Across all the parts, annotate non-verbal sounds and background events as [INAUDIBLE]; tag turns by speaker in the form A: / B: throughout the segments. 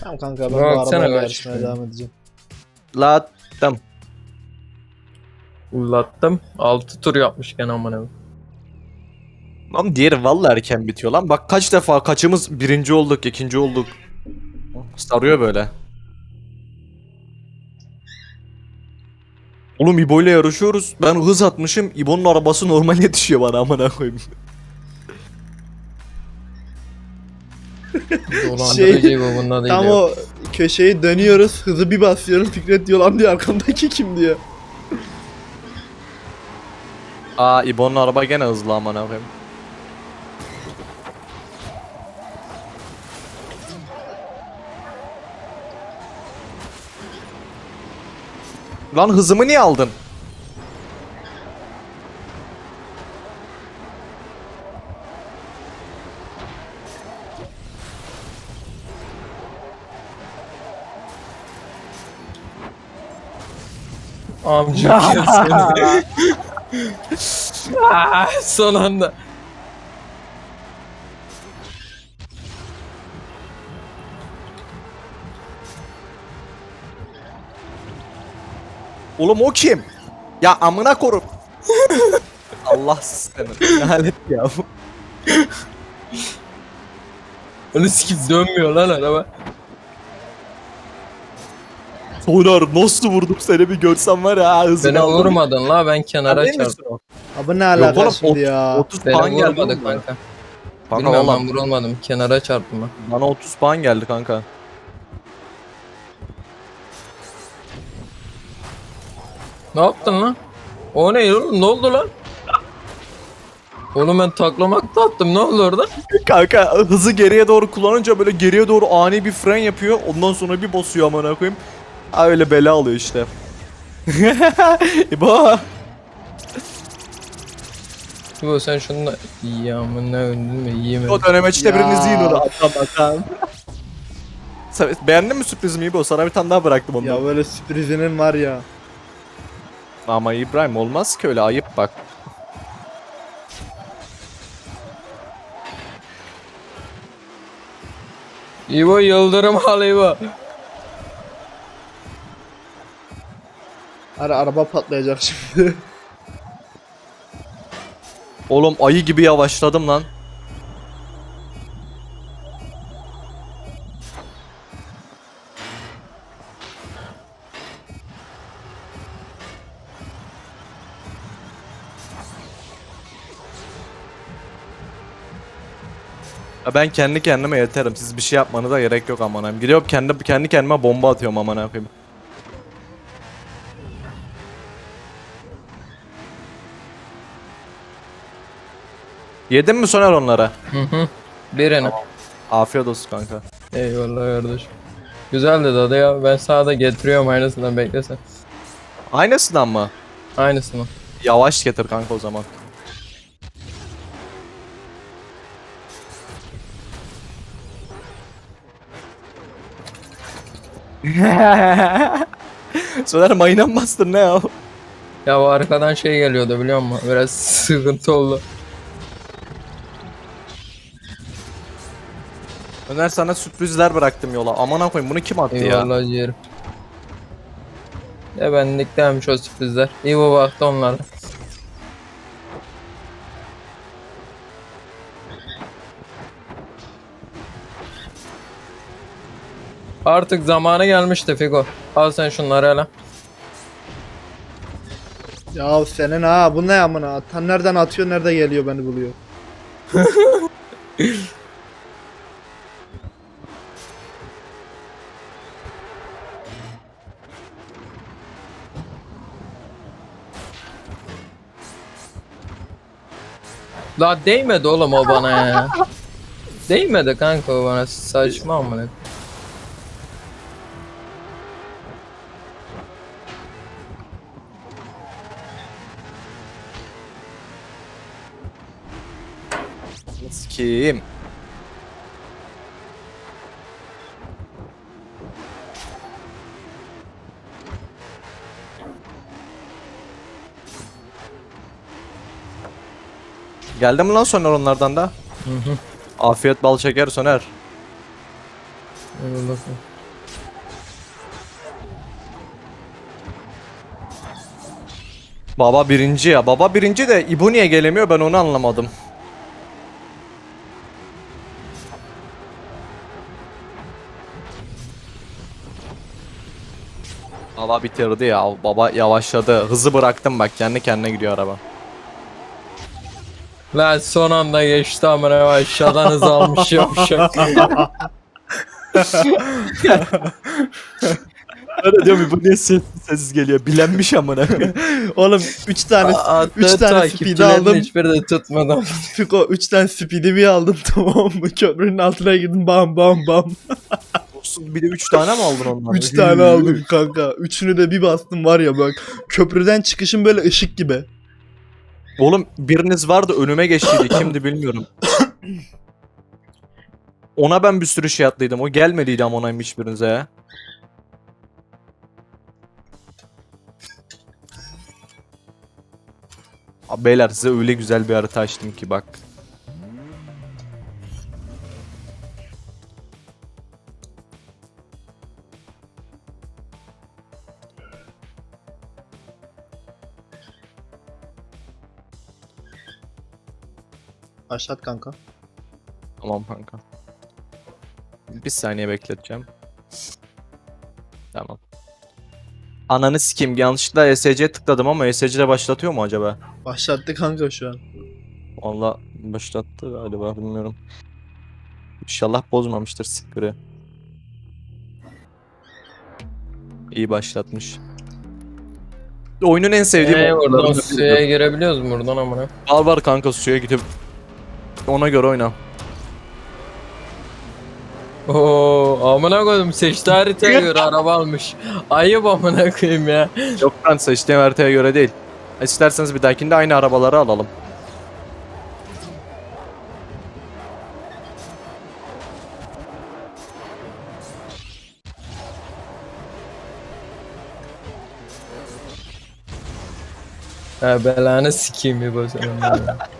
A: Tamam kanka ben bu
B: Baksana
A: arabayla
B: kaç
A: yarışmaya devam edeceğim.
C: Lattım.
B: Ullattım. 6 tur yapmış gene amına. koyayım.
C: Lan diğeri vallahi erken bitiyor lan. Bak kaç defa kaçımız birinci olduk, ikinci olduk. Sarıyor böyle. Oğlum İbo ile yarışıyoruz. Ben hız atmışım. İbo'nun arabası normal yetişiyor bana amına koyayım.
B: Dolandırıcı bu değil.
A: Tam o köşeyi dönüyoruz. Hızı bir basıyorum. Fikret diyor lan diyor arkamdaki kim diyor.
C: Aa İbo'nun araba gene hızlı amına koyayım. Lan hızımı niye aldın?
B: Amca [LAUGHS] ya seni. Ah, Son anda.
C: Oğlum o kim? Ya amına korum. Allah seni. Lanet ya.
B: Onu sikip dönmüyor lan araba.
C: Soner nasıl vurdum seni bir görsen var ya hızını
B: Beni vurmadın la ben kenara çarptım.
A: Abi ne alaka
C: oğlum,
A: şimdi ya.
C: 30
B: Beni
C: puan geldi
B: kanka.
C: Kanka
B: Bilmiyorum
C: valla
B: ben vurulmadım. Kenara çarptım ben.
C: bana 30 puan geldi kanka.
B: Ne yaptın lan? O ne oğlum? Ne oldu lan? Oğlum ben taklamak da attım. Ne oldu orada?
C: Kanka hızı geriye doğru kullanınca böyle geriye doğru ani bir fren yapıyor. Ondan sonra bir basıyor amına koyayım. Ha öyle bela alıyor işte. [LAUGHS] İbo.
B: Bu sen şunu da... İyi amına öldün mü? Mi?
C: O dönemeçte
A: Ya.
C: biriniz yiyin onu. Atam atam. Sen beğendin mi sürprizimi İbo? Sana bir tane daha bıraktım ondan.
A: Ya böyle sürprizinin var ya.
C: Ama İbrahim olmaz ki öyle ayıp bak.
B: İbo yıldırım al İbo.
A: Ara araba patlayacak şimdi. [LAUGHS]
C: Oğlum ayı gibi yavaşladım lan. Ya ben kendi kendime yeterim. Siz bir şey yapmanıza gerek yok aman abim. Gidiyorum kendi kendi kendime bomba atıyorum aman. Yedin mi Soner onlara?
B: Hı hı. Birini.
C: Afiyet olsun kanka.
B: Eyvallah kardeşim. Güzel de tadı ya. Ben sağda getiriyorum aynısından beklesen.
C: Aynısından mı?
B: Aynısını.
C: Yavaş getir kanka o zaman. [LAUGHS] Soner mayına mı bastın ne ya?
B: Ya bu arkadan şey geliyordu biliyor musun? Biraz [LAUGHS] sıkıntı oldu.
C: Öner sana sürprizler bıraktım yola. Aman koyayım bunu kim attı ya?
B: Eyvallah ciğerim. Ya benlikteymiş o sürprizler. İyi bu baktı onlara. Artık zamanı gelmişti Figo. Al sen şunları hele.
A: Ya senin ha bu ne amına? Atan nereden atıyor nerede geliyor beni buluyor. [LAUGHS]
B: La değmedi oğlum o bana ya. [LAUGHS] değmedi kanka o bana saçma amına.
C: Kim? Geldi mi lan Soner onlardan da?
B: Hı hı.
C: Afiyet bal şeker Soner.
B: Eyvallah.
C: Baba birinci ya. Baba birinci de İbo niye gelemiyor ben onu anlamadım. Baba bitirdi ya. Baba yavaşladı. Hızı bıraktım bak kendi kendine gidiyor araba.
B: Lan son anda geçti amına aşağıdan hız almış yavşak.
C: Öyle diyorum İbo niye sessiz sessiz geliyor. Bilenmiş amına.
A: Oğlum 3 tane 3 tane speed
B: takipçilerin
A: aldım.
B: hiçbiri de tutmadı.
A: Fiko 3 tane speed'i bir aldım [LAUGHS] tamam mı? Köprünün altına girdim bam bam bam.
C: Olsun bir de 3 tane mi aldın ondan?
A: 3 tane aldım kanka. Üçünü de bir bastım var ya bak. Köprüden çıkışım böyle ışık gibi.
C: Oğlum biriniz vardı önüme geçtiydi kimdi bilmiyorum. Ona ben bir sürü şey atlıydım. O gelmediydi ama ona hiçbirinize ya. Abi beyler size öyle güzel bir harita açtım ki bak.
A: Başlat kanka.
C: Tamam kanka. Bir saniye bekleteceğim. Tamam. Ananı sikeyim yanlışlıkla ESC'ye tıkladım ama ESC'de başlatıyor mu acaba?
A: Başlattı kanka şu an.
C: Valla başlattı galiba bilmiyorum. İnşallah bozmamıştır sikri. İyi başlatmış. Oyunun en sevdiğim
B: buradan
C: oyunlarından
B: suya girebiliyoruz mu buradan amına?
C: Var var kanka suya gidip ona göre oyna.
B: Oo amına koydum seçti haritaya [LAUGHS] göre araba almış. Ayıp amına koyayım ya.
C: Yok ben seçtiğim haritaya göre değil. İsterseniz bir dahakinde aynı arabaları alalım.
B: Ha belanı sikeyim bir ya. [LAUGHS]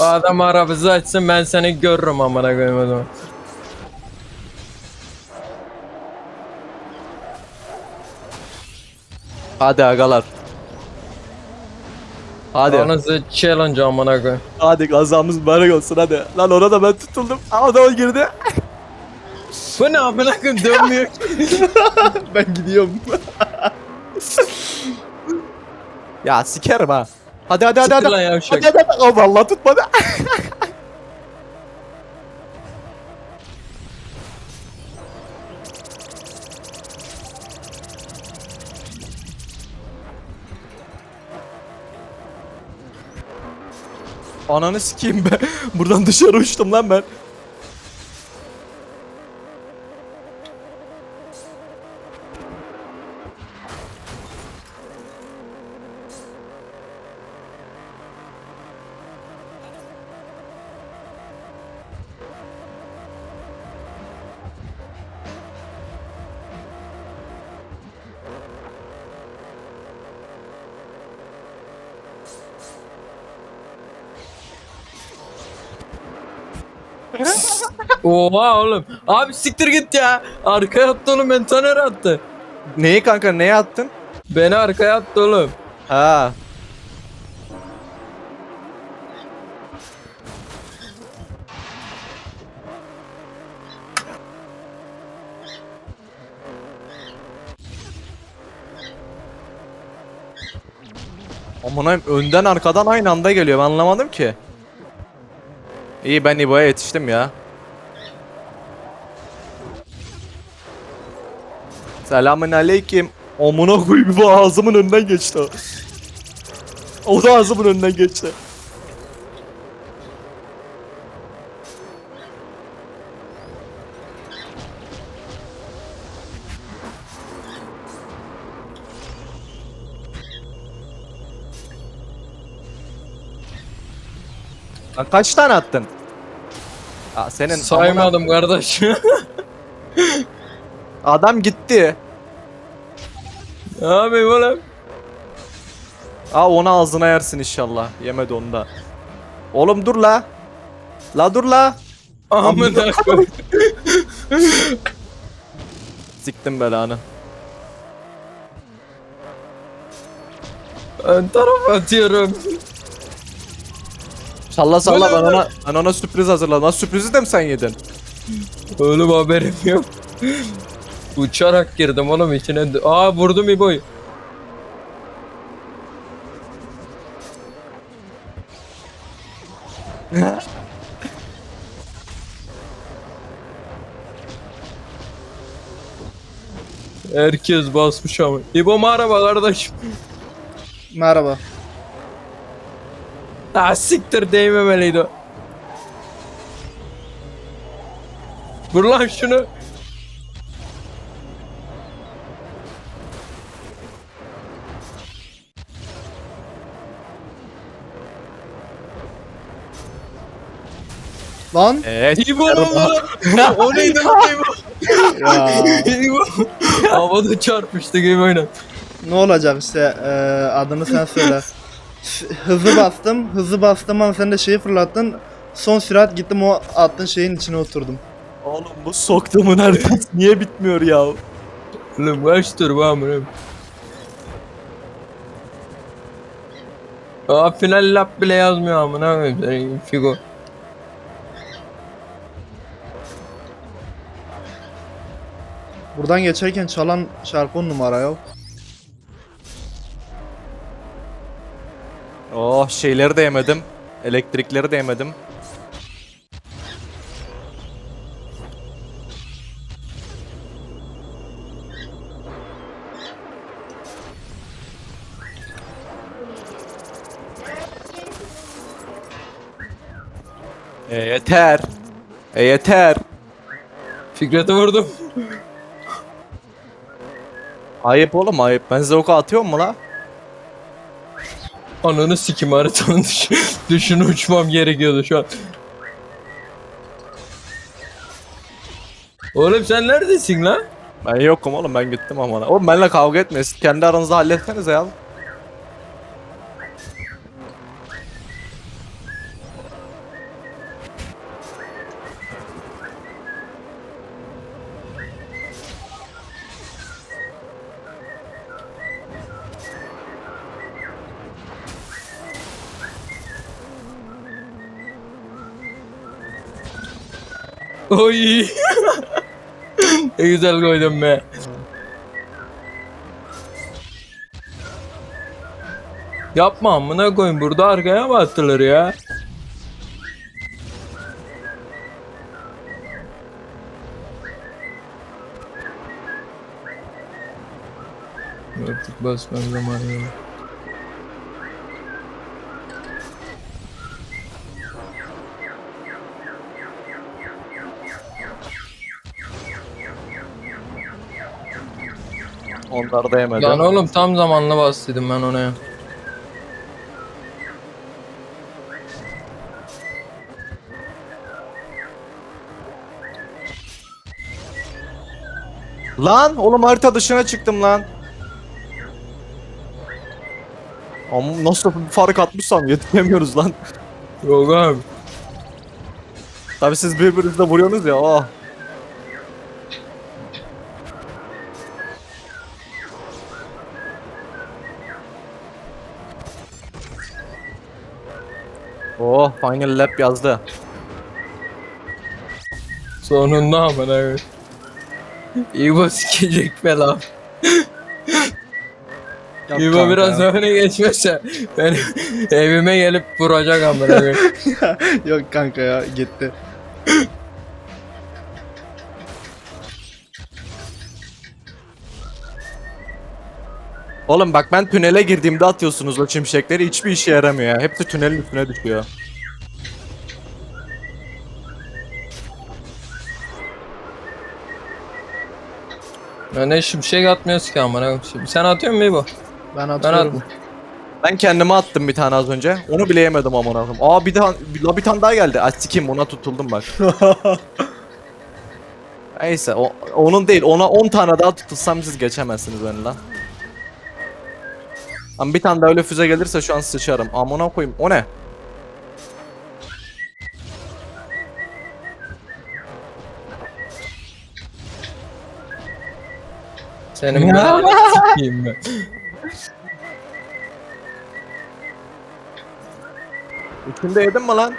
B: O adam arabası açsın ben seni görürüm amına koyayım o zaman.
C: Hadi agalar. Hadi.
B: O nasıl challenge amına koyayım.
C: Hadi gazamız mübarek olsun hadi. Lan orada ben tutuldum. Aa, da o girdi.
B: Bu ne amına koyayım dönmüyor ki. [LAUGHS]
A: ben gidiyorum. [LAUGHS]
C: Ya sikerim ha. Hadi hadi hadi hadi.
B: lan yavşak.
C: Hadi hadi hadi. Oh, vallahi tutmadı. [LAUGHS] Ananı sikeyim be. Buradan dışarı uçtum lan ben.
B: Oha oğlum. Abi siktir git ya. Arkaya attı oğlum beni taner attı.
C: Neyi kanka neye attın?
B: Beni arkaya attı oğlum.
C: Ha. Aman önden arkadan aynı anda geliyor ben anlamadım ki. İyi ben İbo'ya yetiştim ya. Selamun aleyküm. Amına koyayım ağzımın önünden geçti. O da ağzımın önünden geçti. Lan kaç tane attın? Aa, senin amına-
B: Saymadım kardeş. [LAUGHS]
C: adam gitti.
B: yapayım oğlum?
C: Aa onu ağzına yersin inşallah. Yemedi onu da. Oğlum dur la. La dur la.
B: Amına [LAUGHS] koyayım.
C: Siktim belanı.
B: Ön tarafa atıyorum.
C: Salla salla ben
B: Böyle-
C: ona, ben ona sürpriz hazırladım. Lan sürprizi de mi sen yedin?
B: Oğlum haberim yok. Uçarak girdim oğlum içine. Aa vurdum İbo'yu. Herkes basmış ama. İbo merhaba kardeşim.
A: Merhaba.
B: Ah siktir değmemeliydi o. Vur lan şunu.
A: Lan.
C: Evet.
B: İbo o neydi lan İbo?
A: Ya.
B: İbo. Havada çarpmıştık İbo'yla.
A: ne olacak işte eee, adını sen söyle. Hızı bastım. Hızı bastım ama sen de şeyi fırlattın. Son sürat gittim o attığın şeyin içine oturdum.
C: Oğlum bu soktuğumun haritası niye bitmiyor ya?
B: Oğlum kaç tur bu amına. Aa final lap bile yazmıyor amına koyayım senin Figo.
A: Buradan geçerken çalan şarkı on numara ya.
C: Oh şeyleri de yemedim. Elektrikleri de yemedim. E yeter. E yeter.
B: Fikret'e vurdum.
C: Ayıp oğlum ayıp. Ben size oku atıyorum mu la?
B: Ananı sikim haritanın dışı, [LAUGHS] dışına uçmam gerekiyordu şu an. Oğlum sen neredesin lan?
C: Ben yokum oğlum ben gittim amına. Oğlum benimle kavga etmeyin. Kendi aranızda halletsenize ya.
B: Oy. ne güzel koydum be. Yapma amına koyayım burada arkaya mı atılır ya? Artık basmam zamanı yok.
C: Onları da yemedim.
B: Lan oğlum tam zamanla bastıydım ben ona ya.
C: Lan oğlum harita dışına çıktım lan. Ama nasıl bir fark atmışsam yetişemiyoruz lan.
B: Yok abi.
C: Tabi siz birbirinizle vuruyorsunuz ya. Oh. Oh final lap yazdı.
B: Sonunda amına koyayım. İbo sikecek be lan.
C: Yok
B: İbo
C: kanka.
B: biraz öne geçmezse ben evime gelip vuracak amına koyayım. [LAUGHS]
A: Yok kanka ya gitti.
C: Oğlum bak ben tünele girdiğimde atıyorsunuz o çimşekleri hiçbir işe yaramıyor ya. Hepsi tünelin üstüne düşüyor.
B: Ya ne şimşek atmıyoruz ki amına koyayım. Sen atıyor musun İbo?
A: Ben
B: Ben
A: atıyorum.
B: attım.
C: Ben kendime attım bir tane az önce. Onu bile yemedim amına koyayım. Aa bir daha bir, la bir tane daha geldi. Ay sikeyim ona tutuldum bak. [LAUGHS] Neyse o, onun değil ona 10 tane daha tutulsam siz geçemezsiniz beni lan. Ama bir tane daha öyle füze gelirse şu an sıçarım. Amına koyayım. O ne?
B: Senin ben [LAUGHS] sikeyim ben.
C: İçinde yedin mi lan?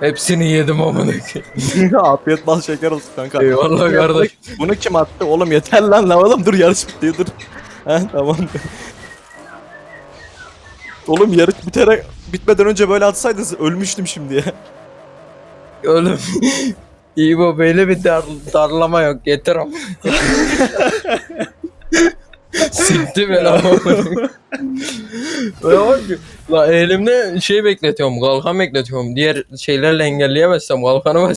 B: Hepsini yedim amına koyayım. [LAUGHS]
C: Afiyet bal şeker olsun kanka.
B: Eyvallah kardeş.
C: Bunu kim attı? Oğlum yeter lan lan oğlum dur yarış bitti dur. He tamam. Oğlum yarış bitere bitmeden önce böyle atsaydınız ölmüştüm şimdi ya.
B: Oğlum. [LAUGHS] İyi bu böyle bir dar, darlama yok yeter ama. [LAUGHS] Sikti beni ama. Ve bak, La elimde şey bekletiyorum, kalkan bekletiyorum. Diğer şeylerle engelleyemezsem kalkanı